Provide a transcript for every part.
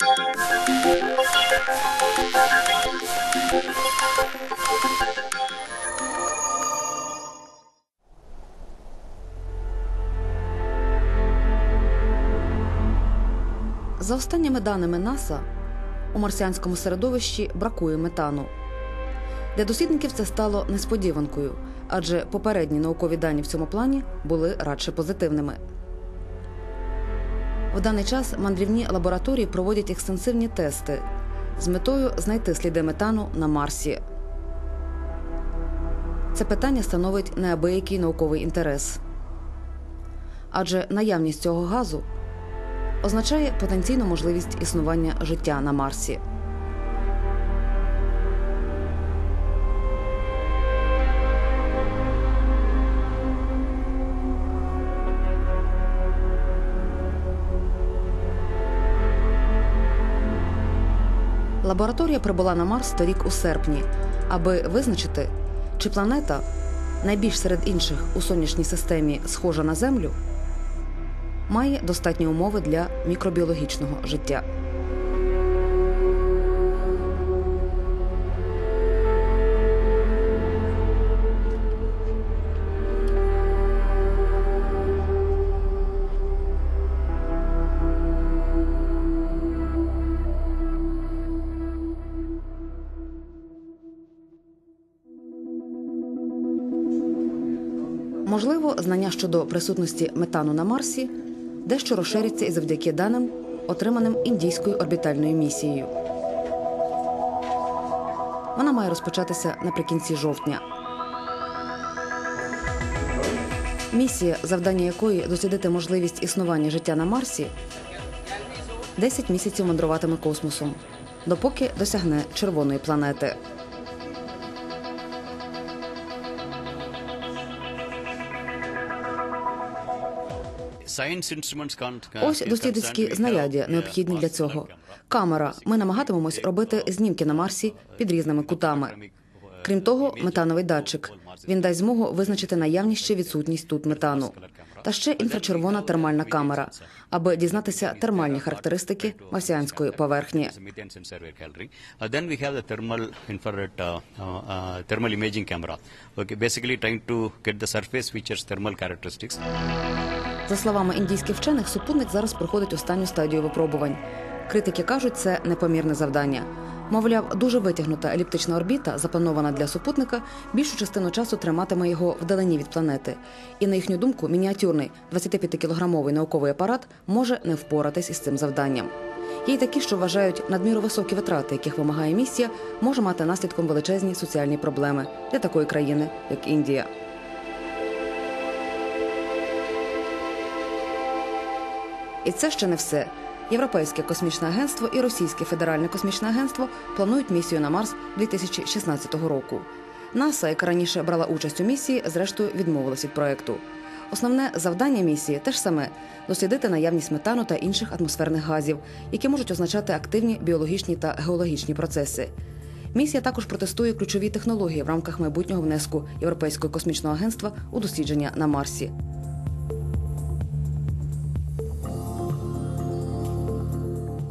За останніми даними НАСА, у марсіанському середовищі бракує метану. Для дослідників це стало несподіванкою, адже попередні наукові дані в цьому плані були радше позитивними. В даний час мандрівні лабораторії проводять екстенсивні тести з метою знайти сліди метану на Марсі. Це питання становить неабиякий науковий інтерес. Адже наявність цього газу означає потенційну можливість існування життя на Марсі. Лабораторія прибула на Марс торік у серпні, аби визначити, чи планета найбільш серед інших у сонячній системі схожа на Землю, має достатні умови для мікробіологічного життя. Можливо, знання щодо присутності метану на Марсі дещо розшириться і завдяки даним, отриманим індійською орбітальною місією. Вона має розпочатися наприкінці жовтня. Місія, завдання якої дослідити можливість існування життя на Марсі, 10 місяців мандруватиме космосом, допоки досягне червоної планети. Ось дослідницькі знаряддя необхідні для цього. Камера. Ми намагатимемось робити знімки на Марсі під різними кутами. Крім того, метановий датчик. Він дасть змогу визначити наявність чи відсутність тут метану. Та ще інфрачервона термальна камера, аби дізнатися термальні характеристики марсіанської поверхні. Uh, uh, uh, uh, thermal imaging camera. Okay, basically trying to get the surface features thermal characteristics. За словами індійських вчених, супутник зараз проходить останню стадію випробувань. Критики кажуть, це непомірне завдання. Мовляв, дуже витягнута еліптична орбіта, запланована для супутника, більшу частину часу триматиме його вдалині від планети. І на їхню думку, мініатюрний 25-кілограмовий науковий апарат може не впоратись із цим завданням. Є й такі, що вважають надміру високі витрати, яких вимагає місія, може мати наслідком величезні соціальні проблеми для такої країни, як Індія. І це ще не все. Європейське космічне агентство і Російське федеральне космічне агентство планують місію на Марс 2016 року. НАСА, яка раніше брала участь у місії, зрештою відмовилась від проекту. Основне завдання місії теж саме дослідити наявність метану та інших атмосферних газів, які можуть означати активні біологічні та геологічні процеси. Місія також протестує ключові технології в рамках майбутнього внеску Європейського космічного агентства у дослідження на Марсі.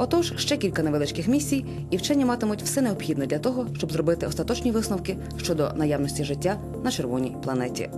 Отож, ще кілька невеличких місій, і вчені матимуть все необхідне для того, щоб зробити остаточні висновки щодо наявності життя на червоній планеті.